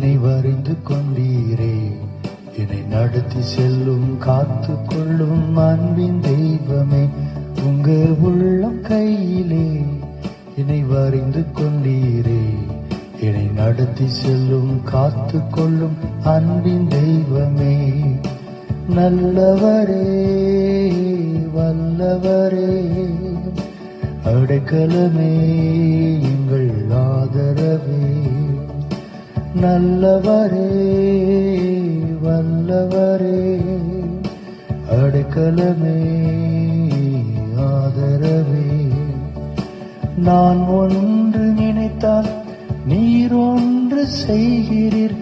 என்னை வரிந்து கொண்டீரே. என்னை நடத்தி செல்லும் காத்து கொள்ளும் அன்பின் தெய்வமே உங்க உள்ளம் கையிலே என்னை வரிந்து கொண்டீரே. என்னை நடத்தி செல்லும் காத்து கொள்ளும் அன்பின் தெய்வமே நல்லவரே வல்லவரே. அடைக்கலமே எங்கள் நல்லவரே வல்லவரே அடைக்கலமே ஆதரவே. நான் ஒன்று நினைத்தால் நீர் ஒன்று செய்கிறீர்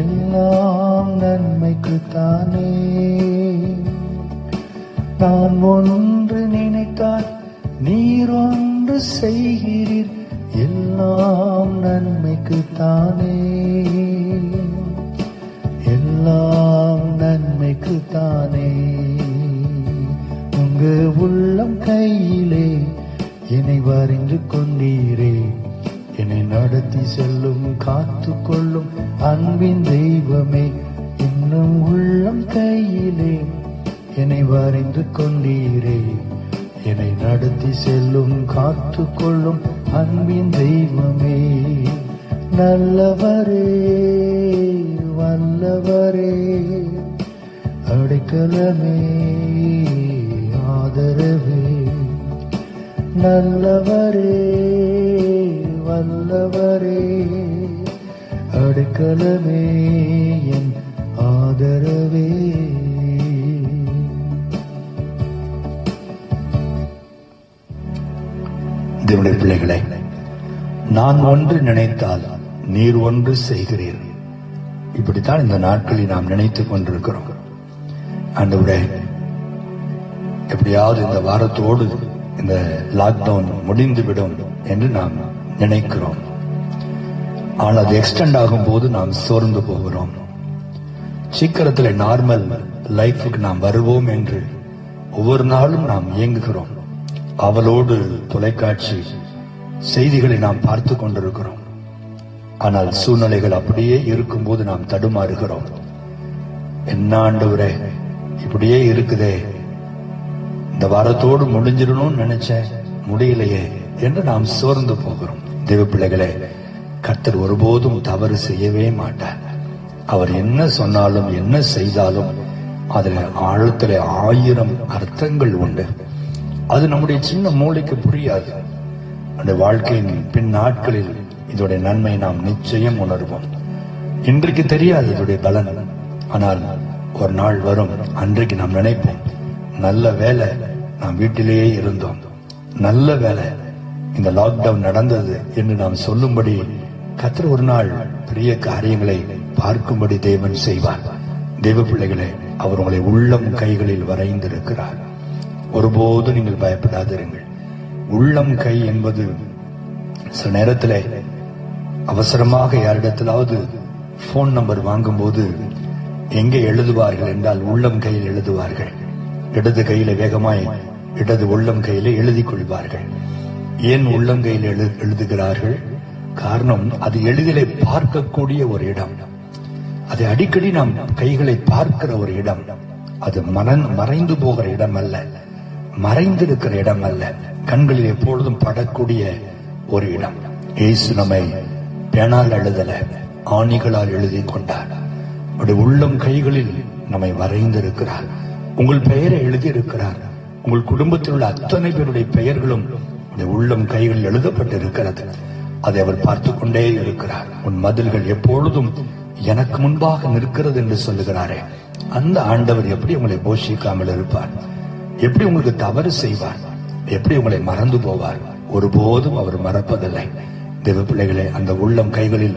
எல்லாம் நன்மைக்கு தானே நான் ஒன்று நினைத்தால் நீர் ஒன்று செய்கிறீர் எல்லாம் நன்மைக்குத்தானே. எல்லாம் நன்மைக்குத்தானே. உங்க உள்ளம் கையிலே என்னை வரைந்து கொண்டீரே. என்னை நடத்தி செல்லும் காத்து கொள்ளும் அன்பின் தெய்வமே. இன்னும் உள்ளம் கையிலே என்னை வரைந்து கொண்டீரே. என்னை நடத்தி செல்லும் காத்து கொள்ளும் அன்பின் தெய்வமே நல்லவரே வல்லவரே அடைக்கலமே ஆதரவே. நல்லவரே வல்லவரே அடைக்கலமே என் ஆதரவே. தேவனுடைய பிள்ளைகளே நான் ஒன்று நினைத்தால் நீர் ஒன்று செய்கிறீர். இப்படித்தான் இந்த நாட்களில் நாம் நினைத்துக் கொண்டிருக்கிறோம். ஆண்டவரே எப்படியாவது இந்த வாரத்தோடு இந்த லாக்டவுன் முடிந்துவிடும் என்று நாம் நினைக்கிறோம். ஆனால் அது எக்ஸ்டெண்ட் ஆகும் போது நாம் சோர்ந்து போகிறோம். சீக்கிரத்தில் நார்மல் லைஃபுக்கு நாம் வருவோம் என்று ஒவ்வொரு நாளும் நாம் இயங்குகிறோம். அவளோடு தொலைக்காட்சி செய்திகளை நாம் பார்த்து கொண்டிருக்கிறோம். ஆனால் சூழ்நிலைகள் அப்படியே இருக்கும்போது நாம் தடுமாறுகிறோம். என்ன ஆண்டவரே இப்படியே இருக்குதே. இந்த வாரத்தோடு முடிஞ்சிடணும்னு நினைச்சேன். முடியலையே என்று நாம் சோர்ந்து போகிறோம். தெய்வ பிள்ளைகளே கர்த்தர் ஒருபோதும் தவறு செய்யவே மாட்டார். அவர் என்ன சொன்னாலும் என்ன செய்தாலும் அதுல ஆழத்துல ஆயிரம் அர்த்தங்கள் உண்டு. அது நம்முடைய சின்ன மூளைக்கு புரியாது. அந்த வாழ்க்கையின் பின் நாட்களில் இதோடைய நன்மை நாம் நிச்சயம் உணர்வோம். இன்றைக்கு தெரியாது இதோடைய பலன். ஆனால் ஒரு நாள் வரும் அன்றைக்கு நாம் நினைப்போம் நல்ல வேலை நாம் வீட்டிலேயே இருந்தோம். நல்ல வேலை இந்த லாக்டவுன் நடந்தது என்று நாம் சொல்லும்படி கத்தர் ஒரு நாள் பெரிய காரியங்களை பார்க்கும்படி தேவன் செய்வார். தெய்வ பிள்ளைகளை அவர் உங்களை உள்ளம் கைகளில் வரைந்திருக்கிறார். ஒருபோதும் நீங்கள் பயப்படாதிருங்கள். உள்ளம் கை என்பது சில நேரத்தில் அவசரமாக யாரிடத்திலாவது போன் நம்பர் வாங்கும்போது எங்கே எழுதுவார்கள் என்றால் உள்ளம் கையில் எழுதுவார்கள். இடது கையில வேகமாய் இடது உள்ளம் கையில எழுதி கொள்வார்கள் ஏன் உள்ளம் கையில் எழு எழுதுகிறார்கள்? காரணம் அது எளிதிலே பார்க்கக்கூடிய ஒரு இடம். அதை அடிக்கடி நாம் கைகளை பார்க்கிற ஒரு இடம். அது மனன் மறைந்து போகிற இடம் அல்ல மறைந்திருக்கிற இடம் அல்ல. கண்களில் எப்பொழுதும் படக்கூடிய ஒரு இடம். இயேசு நம்மை பேனால் எழுதல ஆணிகளால் எழுதி கொண்டார். அவருடைய உள்ளம் கைகளில் நம்மை வரைந்திருக்கிறார். உங்கள் பெயரை எழுதியிருக்கிறார். உங்கள் குடும்பத்தில் உள்ள அத்தனை பேருடைய பெயர்களும் உள்ளம் கைகளில் எழுதப்பட்டிருக்கிறது. அதை அவர் பார்த்து கொண்டே இருக்கிறார். உன் மதில்கள் எப்பொழுதும் எனக்கு முன்பாக நிற்கிறது என்று சொல்லுகிறாரே. அந்த ஆண்டவர் எப்படி உங்களை போஷிக்காமல் இருப்பார்? எப்படி உங்களுக்கு தவறு செய்வார்? எப்படி உங்களை மறந்து போவார்? ஒருபோதும் அவர் மறப்பதில்லை. தேவ பிள்ளைகளே அந்த உள்ளம் கைகளில்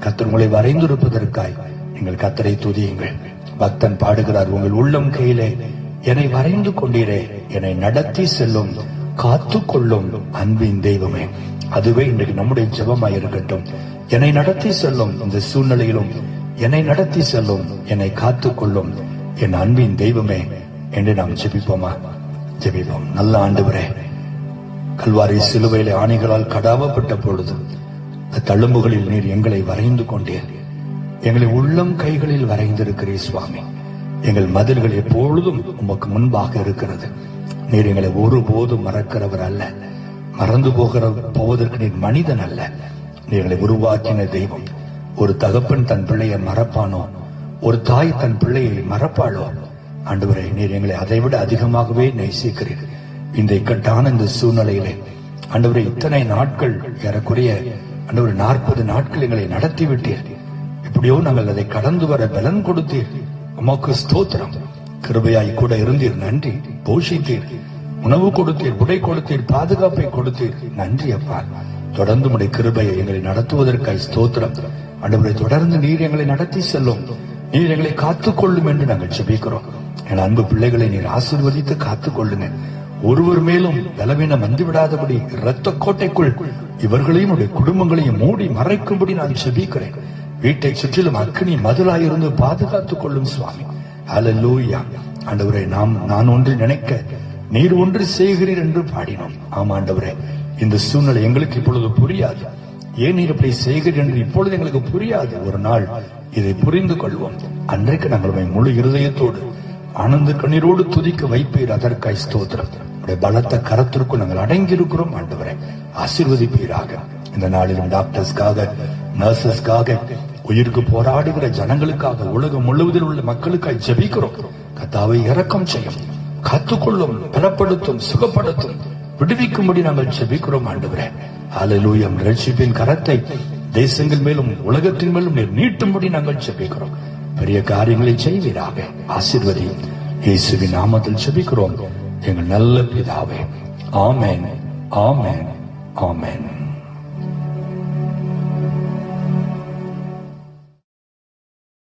கத்தர் உங்களை வரைந்திருப்பதற்காய் நீங்கள் கத்தரை துதியுங்கள். பக்தன் பாடுகிறார் உங்கள் உள்ளம் கையிலே என்னை வரைந்து கொண்டீரே. என்னை நடத்தி செல்லும் காத்து கொள்ளும் அன்பின் தெய்வமே. அதுவே இன்றைக்கு நம்முடைய ஜெபமாய் இருக்கட்டும். என்னை நடத்தி செல்லும் இந்த சூழ்நிலையிலும் என்னை நடத்தி செல்லும் என்னை காத்து கொள்ளும் என் அன்பின் தெய்வமே. என்று நாம் ஜெபிப்போமா? ஜெபிப்போம். நல்ல ஆண்டவரே கல்வாரி சிலுவையில ஆணைகளால் கடாவப்பட்ட பொழுது தழும்புகளில் நீர் எங்களை வரைந்து கொண்டீர். எங்களை உள்ளம் கைகளில் வரைந்திருக்கிறீர் சுவாமி. எங்கள் மதில்கள் எப்பொழுதும் உமக்கு முன்பாக இருக்கிறது. நீர் எங்களை ஒருபோதும் மறக்கிறவர் அல்ல. மறந்து போகிற போவதற்கு நீர் மனிதன் அல்ல. நீ எங்களை உருவாக்கின தெய்வம். ஒரு தகப்பன் தன் பிள்ளையை மறப்பானோ? ஒரு தாய் தன் பிள்ளையை மறப்பாளோ? ஆண்டவரே நீர் எங்களை அதைவிட அதிகமாகவே நேசிக்கிறீர். இந்த இக்கட்டான இந்த சூழ்நிலையிலே ஆண்டவரே இத்தனை நாட்கள் ஏறக்குறைய ஆண்டவரே நாற்பது நாட்கள் எங்களை நடத்தி விட்டீர் எப்படியோ நாங்கள் அதை கடந்து வர பலன் கொடுத்தீர். உமக்கு ஸ்தோத்திரம். கிருபையாய் கூட இருந்தீர். நன்றி. போஷித்தீர். உணவு கொடுத்தீர். உடை கொடுத்தீர். பாதுகாப்பை கொடுத்தீர். நன்றி அப்பா. தொடர்ந்து உடைய கிருபையை எங்களை நடத்துவதற்காய் ஸ்தோத்திரம். அன்றுவரை தொடர்ந்து நீர் எங்களை நடத்தி செல்லும். நீர் எங்களை காத்துக்கொள்ளும் என்று நாங்கள் செபிக்கிறோம் என் அன்பு பிள்ளைகளை நீர் ஆசிர்வதித்து காத்துக் கொள்ளுங்க ஒருவர் மேலும் பலவீனம் வந்து விடாதபடி இரத்த கோட்டைக்குள் இவர்களையும் உடைய குடும்பங்களையும் மூடி மறைக்கும்படி நான் செபிக்கிறேன் வீட்டை சுற்றிலும் அக்னி மதுராயிருந்து பாதுகாத்துக் கொள்ளும் சுவாமி. அலலூயா ஆண்டவரே நாம் நான் ஒன்று நினைக்க நீர் ஒன்று செய்கிறீர் என்று பாடினோம். ஆமா ஆண்டவரே இந்த சூழ்நிலை எங்களுக்கு இப்பொழுது புரியாது. ஏன் நீர் இப்படி செய்கிறீர் என்று இப்பொழுது எங்களுக்கு புரியாது. ஒரு நாள் இதை புரிந்து கொள்வோம். அன்றைக்கு நாங்கள் முழு இருதயத்தோடு ஆனந்த கண்ணீரோடு துதிக்க வைப்பீர் அதற்காய் ஸ்தோத்திரம். பலத்த கரத்திற்குள் நாங்கள் அடங்கி இருக்கிறோம் ஆசீர்வதிப்பீராக. இந்த நாளிலும் டாக்டர்ஸ்க்காக நர்சஸ்க்காக உயிருக்கு போராடுகிற ஜனங்களுக்காக உலகம் முழுவதில் உள்ள மக்களுக்காய் ஜெபிக்கிறோம். கத்தாவை இறக்கம் செய்யும் காத்துக்கொள்ளும் பலப்படுத்தும் சுகப்படுத்தும் விடுவிக்கும்படி நாங்கள் ஜெபிக்கிறோம் ஆண்டவரே. ஹalleluya. ரட்சிப்பின் கரத்தை தேசங்கள் மேலும் உலகத்தின் மேலும் நீர் நீட்டும்படி நாங்கள் ஜெபிக்கிறோம். பெரிய காரியங்களை செய்வீராக. ஆசிர்வதி. இயேசுவின் நாமத்தில் ஜெபிக்கிறோம் எங்கள் நல்ல பிதாவே. ஆமேன். ஆமேன். ஆமேன்.